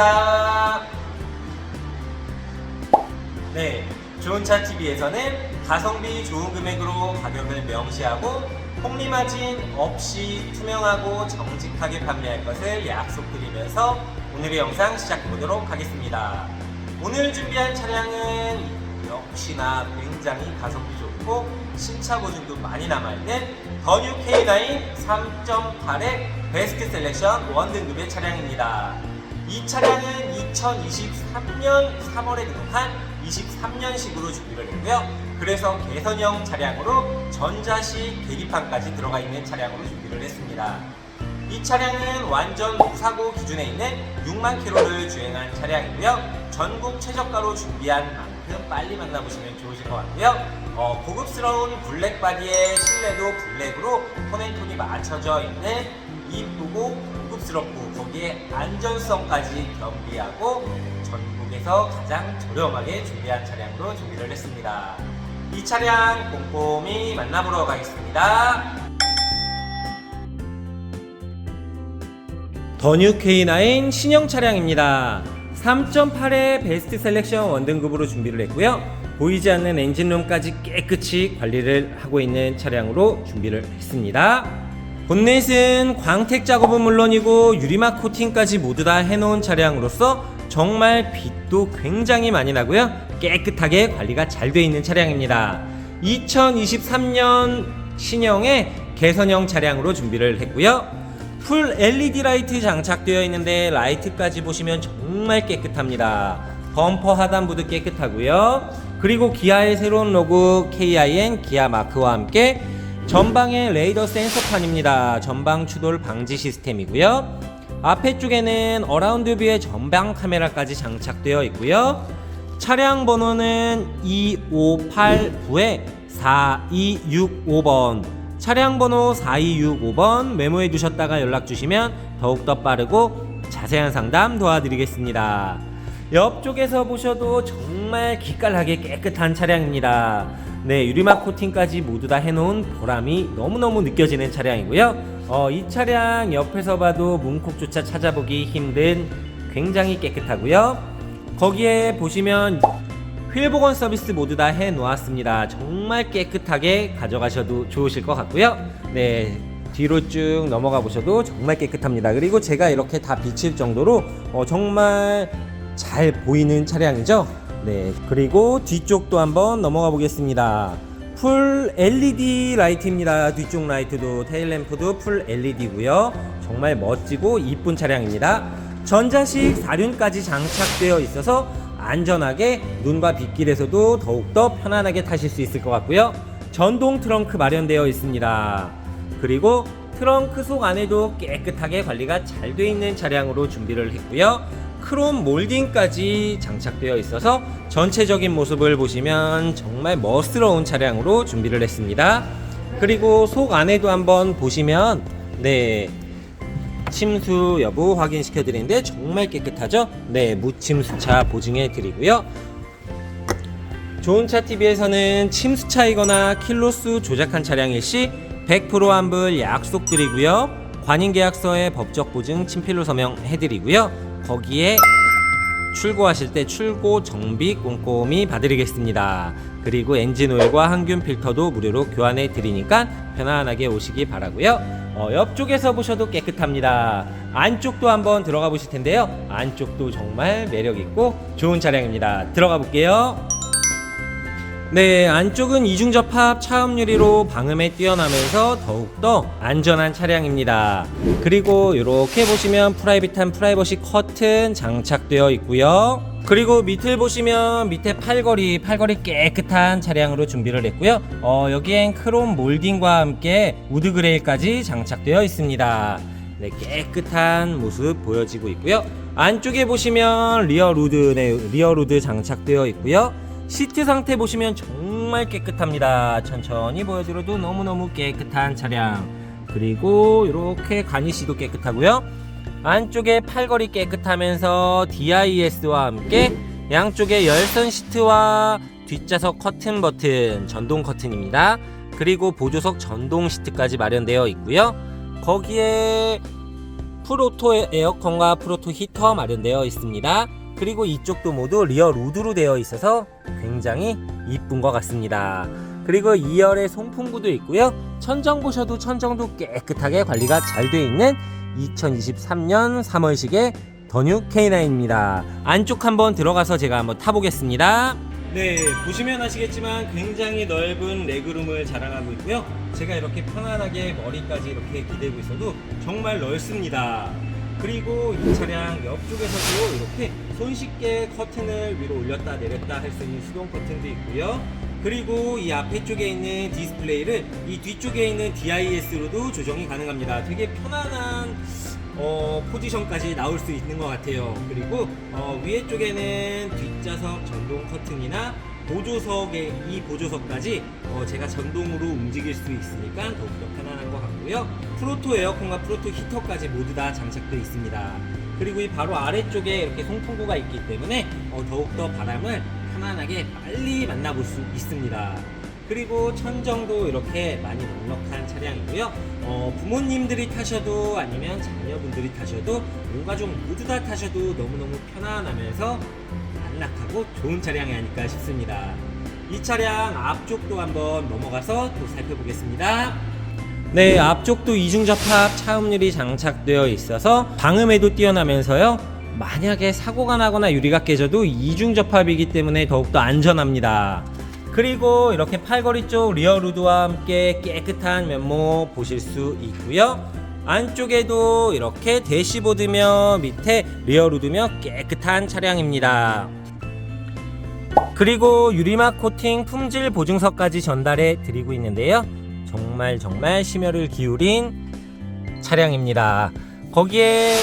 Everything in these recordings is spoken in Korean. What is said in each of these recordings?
팀장입니다. 네, 좋은차TV에서는 가성비 좋은 금액으로 가격을 명시하고 폭리 마진 없이 투명하고 정직하게 판매할 것을 약속드리면서 오늘의 영상 시작해 보도록 하겠습니다. 오늘 준비한 차량은 역시나 굉장히 가성비 좋고 신차 보증도 많이 남아있는 더뉴 K9 3.8의 베스트 셀렉션 원등급의 차량입니다. 이 차량은 2023년 3월에 등록한 23년식으로 준비를 했고요. 그래서 개선형 차량으로 전자식 계기판까지 들어가 있는 차량으로 준비를 했습니다. 이 차량은 완전 무사고 기준에 있는 6만 킬로를 주행한 차량이고요. 전국 최저가로 준비한 만큼 빨리 만나보시면 좋으실 것 같고요. 어, 고급스러운 블랙 바디의 실내도 블랙으로 톤앤톤이 맞춰져 있는 이쁘고 고급스럽고 거기에 안전성까지 겸비하고 전국에서 가장 저렴하게 준비한 차량으로 준비를 했습니다. 이 차량 꼼꼼히 만나보러 가겠습니다. 더뉴 K9 신형 차량입니다. 3.8의 베스트 셀렉션 원등급으로 준비를 했고요. 보이지 않는 엔진룸까지 깨끗이 관리를 하고 있는 차량으로 준비를 했습니다. 본넷은 광택 작업은 물론이고 유리막 코팅까지 모두 다 해놓은 차량으로서 정말 빛도 굉장히 많이 나고요. 깨끗하게 관리가 잘 되어 있는 차량입니다. 2023년 신형의 개선형 차량으로 준비를 했고요. 풀 LED 라이트 장착되어 있는데 라이트까지 보시면 정말 깨끗합니다. 범퍼 하단부도 깨끗하고요. 그리고 기아의 새로운 로고 KIN 기아 마크와 함께 전방에 레이더 센서판입니다. 전방 추돌 방지 시스템이고요. 앞에 쪽에는 어라운드 뷰의 전방 카메라까지 장착되어 있고요. 차량 번호는 2589에 4265번. 차량 번호 4265번 메모해 두셨다가 연락 주시면 더욱더 빠르고 자세한 상담 도와드리겠습니다. 옆쪽에서 보셔도 정말 기깔나게 깨끗한 차량입니다. 네, 유리막 코팅까지 모두 다 해놓은 보람이 너무너무 느껴지는 차량이고요. 어, 이 차량 옆에서 봐도 문콕조차 찾아보기 힘든 굉장히 깨끗하고요. 거기에 보시면 휠 복원 서비스 모두 다 해 놓았습니다. 정말 깨끗하게 가져가셔도 좋으실 것 같고요. 네. 뒤로 쭉 넘어가 보셔도 정말 깨끗합니다. 그리고 제가 이렇게 다 비칠 정도로 어, 정말 잘 보이는 차량이죠. 네. 그리고 뒤쪽도 한번 넘어가 보겠습니다. 풀 LED 라이트입니다. 뒤쪽 라이트도 테일램프도 풀 LED고요. 정말 멋지고 이쁜 차량입니다. 전자식 사륜까지 장착되어 있어서 안전하게 눈과 빗길에서도 더욱더 편안하게 타실 수 있을 것 같고요. 전동 트렁크 마련되어 있습니다. 그리고 트렁크 속 안에도 깨끗하게 관리가 잘 되어 있는 차량으로 준비를 했고요. 크롬 몰딩까지 장착되어 있어서 전체적인 모습을 보시면 정말 멋스러운 차량으로 준비를 했습니다. 그리고 속 안에도 한번 보시면 네 침수 여부 확인시켜 드리는데 정말 깨끗하죠? 네, 무침수차 보증해 드리고요. 좋은 차 TV에서는 침수차이거나 킬로수 조작한 차량일 시 100% 환불 약속드리고요. 관인 계약서에 법적 보증 친필로 서명해 드리고요. 거기에 출고하실 때 출고 정비 꼼꼼히 봐드리겠습니다. 그리고 엔진 오일과 항균 필터도 무료로 교환해 드리니까 편안하게 오시기 바라고요. 어, 옆쪽에서 보셔도 깨끗합니다. 안쪽도 한번 들어가 보실 텐데요. 안쪽도 정말 매력 있고 좋은 차량입니다. 들어가 볼게요. 네, 안쪽은 이중 접합 차음 유리로 방음에 뛰어나면서 더욱더 안전한 차량입니다. 그리고 이렇게 보시면 프라이빗한 프라이버시 커튼 장착되어 있고요. 그리고 밑을 보시면 밑에 팔걸이, 팔걸이 깨끗한 차량으로 준비를 했고요. 어, 여기엔 크롬 몰딩과 함께 우드 그레이까지 장착되어 있습니다. 네, 깨끗한 모습 보여지고 있고요. 안쪽에 보시면 리어 루드, 네, 리어 루드 장착되어 있고요. 시트 상태 보시면 정말 깨끗합니다. 천천히 보여드려도 너무너무 깨끗한 차량. 그리고 이렇게 가니시도 깨끗하고요. 안쪽에 팔걸이 깨끗하면서 DIS와 함께 양쪽에 열선 시트와 뒷좌석 커튼 버튼, 전동 커튼입니다. 그리고 보조석 전동 시트까지 마련되어 있고요. 거기에 프로토 에어컨과 프로토 히터 마련되어 있습니다. 그리고 이쪽도 모두 리어 우드로 되어 있어서 굉장히 이쁜 것 같습니다. 그리고 2열에 송풍구도 있고요. 천정 보셔도 천정도 깨끗하게 관리가 잘 되어 있는 2023년 3월식의 더뉴 K9입니다. 안쪽 한번 들어가서 제가 한번 타보겠습니다. 네, 보시면 아시겠지만 굉장히 넓은 레그룸을 자랑하고 있고요. 제가 이렇게 편안하게 머리까지 이렇게 기대고 있어도 정말 넓습니다. 그리고 이 차량 옆쪽에서도 이렇게 손쉽게 커튼을 위로 올렸다 내렸다 할 수 있는 수동 커튼도 있고요. 그리고 이 앞에 쪽에 있는 디스플레이를 이 뒤쪽에 있는 DIS로도 조정이 가능합니다. 되게 편안한 어, 포지션까지 나올 수 있는 것 같아요. 그리고 어, 위에 쪽에는 뒷좌석 전동 커튼이나 보조석에 이 보조석까지 어, 제가 전동으로 움직일 수 있으니까 더욱더 편안한 것 같 고요. 프로토 에어컨과 프로토 히터까지 모두 다 장착되어 있습니다. 그리고 이 바로 아래쪽에 이렇게 송풍구가 있기 때문에 어, 더욱더 바람을 편안하게 빨리 만나볼 수 있습니다. 그리고 천정도 이렇게 많이 넉넉한 차량이고요. 어, 부모님들이 타셔도 아니면 자녀분들이 타셔도 온 가족 모두 다 타셔도 너무너무 편안하면서 안락하고 좋은 차량이 아닐까 싶습니다. 이 차량 앞쪽도 한번 넘어가서 또 살펴보겠습니다. 네, 앞쪽도 이중 접합 차음률이 장착되어 있어서 방음에도 뛰어나면서요. 만약에 사고가 나거나 유리가 깨져도 이중 접합이기 때문에 더욱더 안전합니다. 그리고 이렇게 팔걸이 쪽 리어 루드와 함께 깨끗한 면모 보실 수 있고요. 안쪽에도 이렇게 대시보드며 밑에 리어 루드며 깨끗한 차량입니다. 그리고 유리막 코팅 품질 보증서까지 전달해 드리고 있는데요. 정말 정말 심혈을 기울인 차량입니다. 거기에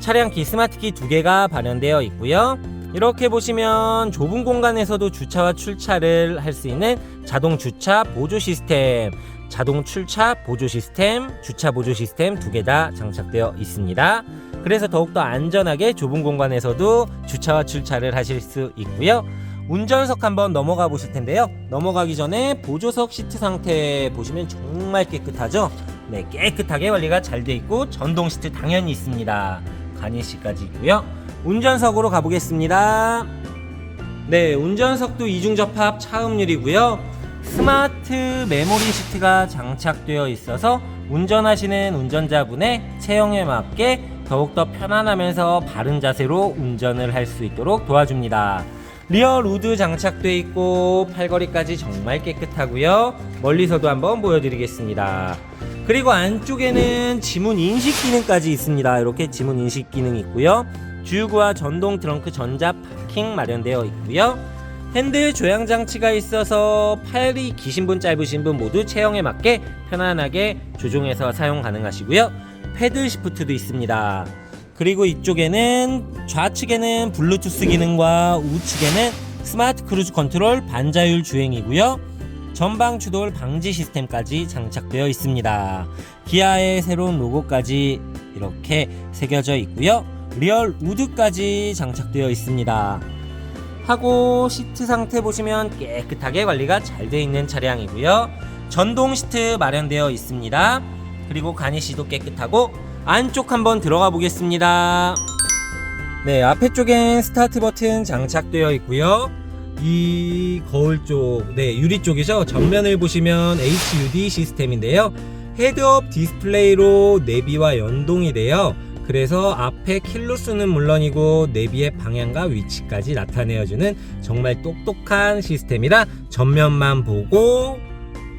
차량 키 스마트키 두 개가 발현되어 있고요. 이렇게 보시면 좁은 공간에서도 주차와 출차를 할 수 있는 자동 주차 보조 시스템, 자동 출차 보조 시스템, 주차 보조 시스템 두 개 다 장착되어 있습니다. 그래서 더욱더 안전하게 좁은 공간에서도 주차와 출차를 하실 수 있고요. 운전석 한번 넘어가 보실 텐데요. 넘어가기 전에 보조석 시트 상태 보시면 정말 깨끗하죠? 네, 깨끗하게 관리가 잘 돼 있고 전동 시트 당연히 있습니다. 가니시까지 있고요. 운전석으로 가보겠습니다. 네, 운전석도 이중 접합 차음률이고요. 스마트 메모리 시트가 장착되어 있어서 운전하시는 운전자분의 체형에 맞게 더욱더 편안하면서 바른 자세로 운전을 할 수 있도록 도와줍니다. 리어 루드 장착되어 있고 팔걸이까지 정말 깨끗하고요. 멀리서도 한번 보여드리겠습니다. 그리고 안쪽에는 지문 인식 기능까지 있습니다. 이렇게 지문 인식 기능이 있고요. 주유구와 전동 트렁크 전자 파킹 마련되어 있고요. 핸들 조향 장치가 있어서 팔이 기신 분 짧으신 분 모두 체형에 맞게 편안하게 조종해서 사용 가능하시고요. 패들 시프트도 있습니다. 그리고 이쪽에는 좌측에는 블루투스 기능과 우측에는 스마트 크루즈 컨트롤 반자율 주행이고요. 전방 추돌 방지 시스템까지 장착되어 있습니다. 기아의 새로운 로고까지 이렇게 새겨져 있고요. 리얼 우드까지 장착되어 있습니다. 하고 시트 상태 보시면 깨끗하게 관리가 잘 되어 있는 차량이고요. 전동 시트 마련되어 있습니다. 그리고 가니시도 깨끗하고 안쪽 한번 들어가 보겠습니다. 네, 앞에 쪽엔 스타트 버튼 장착되어 있고요. 이 거울 쪽, 네, 유리 쪽이죠. 전면을 보시면 HUD 시스템인데요. 헤드업 디스플레이로 내비와 연동이 돼요. 그래서 앞에 킬로수는 물론이고 내비의 방향과 위치까지 나타내어주는 정말 똑똑한 시스템이라 전면만 보고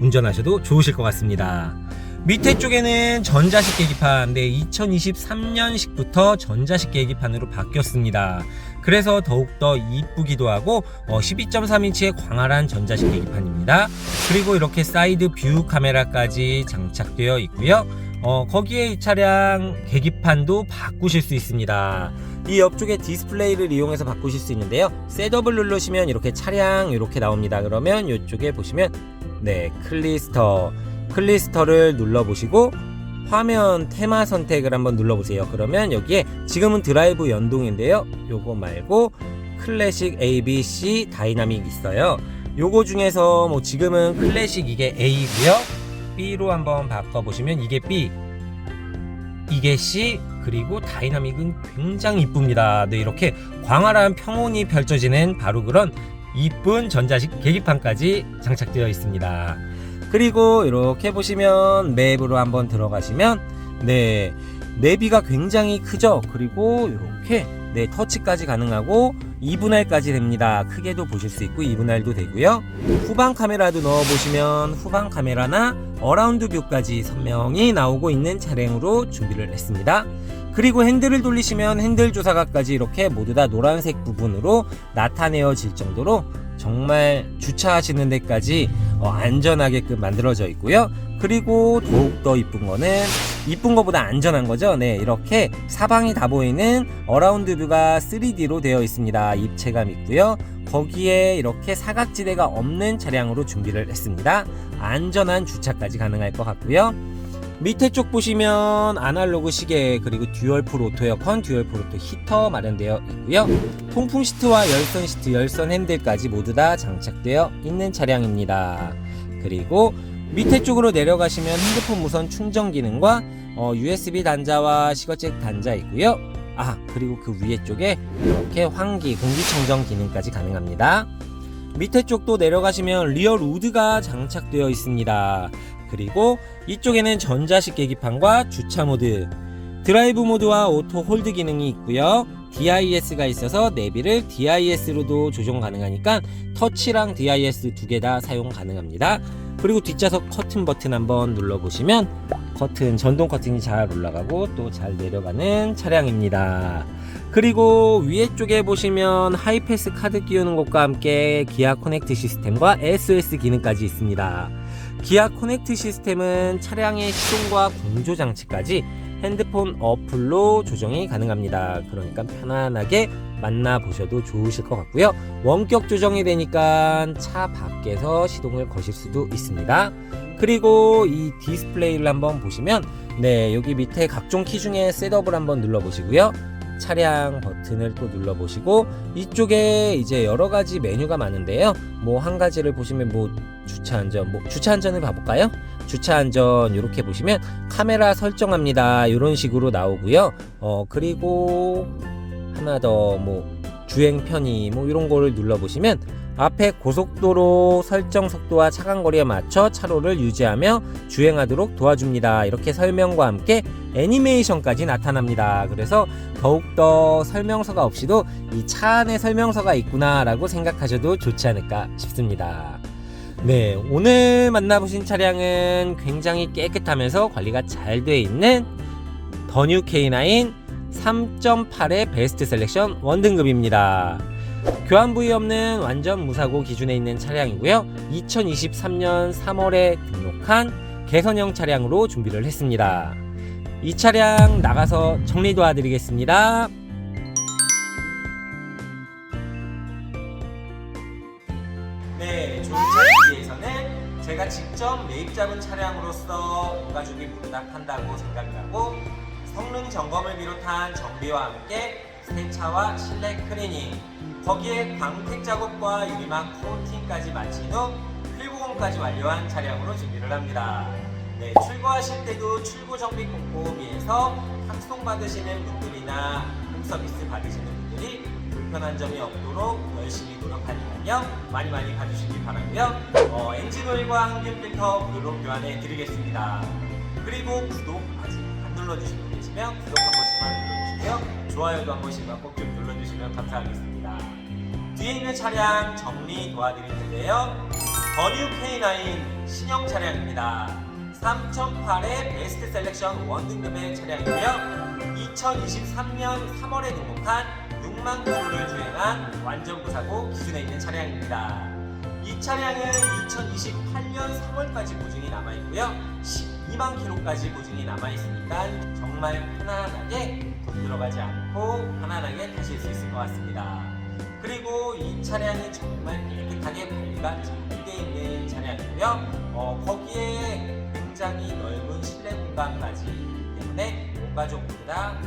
운전하셔도 좋으실 것 같습니다. 밑에 쪽에는 전자식 계기판, 네, 2023년식부터 전자식 계기판으로 바뀌었습니다. 그래서 더욱더 이쁘기도 하고, 어, 12.3인치의 광활한 전자식 계기판입니다. 그리고 이렇게 사이드 뷰 카메라까지 장착되어 있고요. 어, 거기에 이 차량 계기판도 바꾸실 수 있습니다. 이 옆쪽에 디스플레이를 이용해서 바꾸실 수 있는데요. 셋업을 누르시면 이렇게 차량 이렇게 나옵니다. 그러면 이쪽에 보시면 네, 클리스터 클리스터를 눌러보시고 화면 테마 선택을 한번 눌러보세요. 그러면 여기에 지금은 드라이브 연동인데요. 요거 말고 클래식 ABC 다이나믹 있어요. 요거 중에서 뭐 지금은 클래식 이게 A고요. B로 한번 바꿔보시면 이게 B, 이게 C, 그리고 다이나믹은 굉장히 이쁩니다. 네, 이렇게 광활한 평온이 펼쳐지는 바로 그런 이쁜 전자식 계기판까지 장착되어 있습니다. 그리고 이렇게 보시면 맵으로 한번 들어가시면 네 내비가 굉장히 크죠. 그리고 이렇게 네 터치까지 가능하고 2분할까지 됩니다. 크게도 보실 수 있고 2분할도 되고요. 후방 카메라도 넣어 보시면 후방 카메라나 어라운드 뷰까지 선명히 나오고 있는 차량으로 준비를 했습니다. 그리고 핸들을 돌리시면 핸들 조사각까지 이렇게 모두 다 노란색 부분으로 나타내어질 정도로 정말 주차하시는 데까지 어, 안전하게끔 만들어져 있고요. 그리고 더욱더 이쁜 거는 이쁜 거보다 안전한 거죠. 네, 이렇게 사방이 다 보이는 어라운드 뷰가 3D로 되어 있습니다. 입체감 있고요. 거기에 이렇게 사각지대가 없는 차량으로 준비를 했습니다. 안전한 주차까지 가능할 것 같고요. 밑에 쪽 보시면 아날로그 시계 그리고 듀얼 풀 오토 에어컨, 듀얼 풀 오토 히터 마련되어 있고요. 통풍 시트와 열선 시트, 열선 핸들까지 모두 다 장착되어 있는 차량입니다. 그리고 밑에 쪽으로 내려가시면 핸드폰 무선 충전 기능과 어, USB 단자와 시거잭 단자 있고요. 아 그리고 그 위에 쪽에 이렇게 환기, 공기청정 기능까지 가능합니다. 밑에 쪽도 내려가시면 리얼 우드가 장착되어 있습니다. 그리고 이쪽에는 전자식 계기판과 주차 모드, 드라이브 모드와 오토 홀드 기능이 있고요. DIS가 있어서 내비를 DIS로도 조정 가능하니까 터치랑 DIS 두 개 다 사용 가능합니다. 그리고 뒷좌석 커튼 버튼 한번 눌러보시면 커튼 전동 커튼이 잘 올라가고 또 잘 내려가는 차량입니다. 그리고 위에 쪽에 보시면 하이패스 카드 끼우는 것과 함께 기아 코넥트 시스템과 SOS 기능까지 있습니다. 기아 코넥트 시스템은 차량의 시동과 공조 장치까지 핸드폰 어플로 조정이 가능합니다. 그러니까 편안하게 만나보셔도 좋으실 것 같고요. 원격 조정이 되니까 차 밖에서 시동을 거실 수도 있습니다. 그리고 이 디스플레이를 한번 보시면 네 여기 밑에 각종 키 중에 셋업을 한번 눌러 보시고요. 차량 버튼을 또 눌러보시고 이쪽에 이제 여러 가지 메뉴가 많은데요. 뭐 한 가지를 보시면 뭐 주차 안전, 뭐 주차 안전을 봐볼까요? 주차 안전 이렇게 보시면 카메라 설정합니다. 이런 식으로 나오고요. 어 그리고 하나 더 뭐 주행 편의 뭐 이런 거를 눌러보시면 앞에 고속도로 설정 속도와 차간 거리에 맞춰 차로를 유지하며 주행하도록 도와줍니다. 이렇게 설명과 함께 애니메이션까지 나타납니다. 그래서 더욱더 설명서가 없이도 이 차 안에 설명서가 있구나라고 생각하셔도 좋지 않을까 싶습니다. 네, 오늘 만나보신 차량은 굉장히 깨끗하면서 관리가 잘 돼 있는 더뉴 K9 3.8의 베스트 셀렉션 원등급입니다. 교환 부위 없는 완전 무사고 기준에 있는 차량이고요. 2023년 3월에 등록한 개선형 차량으로 준비를 했습니다. 이 차량 나가서 정리 도와드리겠습니다. 네, 좋은 차량에서는 제가 직접 매입 잡은 차량으로서 온 가족이 모두 다 탄다고 생각을 하고 성능 점검을 비롯한 정비와 함께 세차와 실내 클리닝 거기에 광택 작업과 유리막 코팅까지 마친 후 필구공까지 완료한 차량으로 준비를 합니다. 네, 출고하실 때도 출고 정비 꼼꼼히해서 탁송 받으시는 분들이나 홈 서비스 받으시는 분들이 불편한 점이 없도록 열심히 노력하니까요. 많이 많이 봐주시기 바라고요. 어, 엔진 오일과 항균 필터 무료로 교환해 드리겠습니다. 그리고 구독 아직 안 눌러주신 분 계시면 구독 한 번씩만 눌러주시고요. 좋아요도 한 번씩만 꼭 좀 눌러주시면 감사하겠습니다. 뒤에 있는 차량 정리 도와드릴 텐데요. 더뉴 K9 신형 차량입니다. 3.8의 베스트 셀렉션 원등급의 차량이고요. 2023년 3월에 등록한 6만 킬로를 주행한 완전 무사고 기준에 있는 차량입니다. 이 차량은 2028년 3월까지 보증이 남아 있고요. 12만 킬로까지 보증이 남아 있으니까 정말 편안하게 돈 들어가지 않고 편안하게 타실 수 있을 것 같습니다. 그리고 이 차량이 정말 깨끗하게 잘돼 있는 차량이고요. 어, 거기에 굉장히 넓은 실내 공간까지 있기 때문에 온 가족 모두 다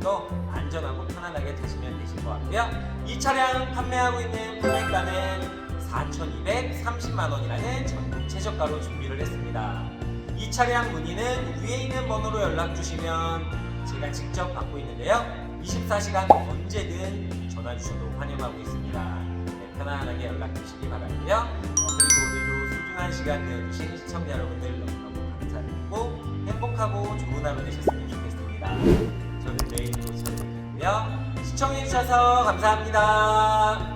더욱더 안전하고 편안하게 타시면 되실 것 같고요. 이 차량 판매하고 있는 판매가는 4,230만 원이라는 전국 최저가로 준비를 했습니다. 이 차량 문의는 위에 있는 번호로 연락 주시면 제가 직접 받고 있는데요. 24시간 언제든 전화 주셔도 환영하고 있습니다. 네, 편안하게 연락 주시기 바라고요. 어, 그리고 오늘도 소중한 시간 내어주신 시청자 여러분들 너무너무 감사드리고 행복하고 좋은 하루 되셨으면 좋겠습니다. 저는 내일도 찾아뵙고요. 시청해주셔서 감사합니다.